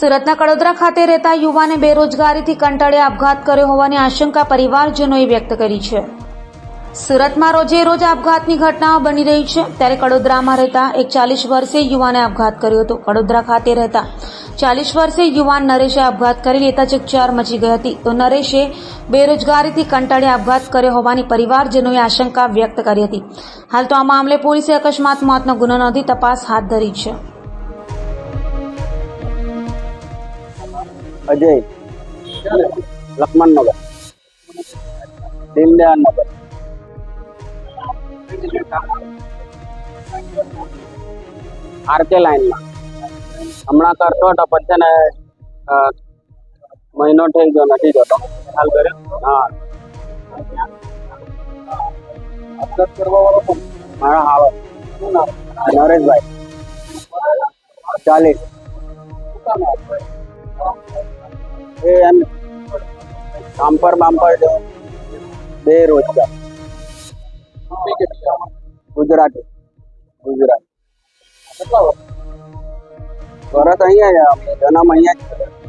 સુરતના કડોદરા ખાતે રહેતા યુવાને બેરોજગારીથી કંટાળે આપઘાત કર્યો હોવાની આશંકા પરિવારજનોએ વ્યક્ત કરી છે. સુરતમાં રોજે રોજ આપઘાતની ઘટનાઓ બની રહી છે. ત્યારે કડોદરામાં રહેતા એક ચાલીસ વર્ષીય યુવાને આપઘાત કર્યો હતો. કડોદરા ખાતે રહેતા ચાલીસ વર્ષીય યુવાન નરેશે આપઘાત કરી લેતા ચકચાર મચી ગઈ હતી. તો નરેશે બેરોજગારીથી કંટાળે આપઘાત કર્યો હોવાની પરિવારજનોએ આશંકા વ્યક્ત કરી હતી. હાલ તો આ મામલે પોલીસે અકસ્માત, મોતનો ગુનો નોંધી તપાસ હાથ ધરી છે. અજય. લક્ષ્મણનગર. દીનદયાળનગર આરકે લાઈનમાં હમણાં કરતો હતો પછી છે ને મહિનો થઈ ગયો નથી જતો. હાલ કર્યો હા. મારા હાવ નરેશભાઈ. ચાલીસ. એ એમ બામ્પર બામ્પર જો. બે રોજગાર ગુજરાતી. ગુજરાત. વરસ અહીંયા જન્મ અહીંયા.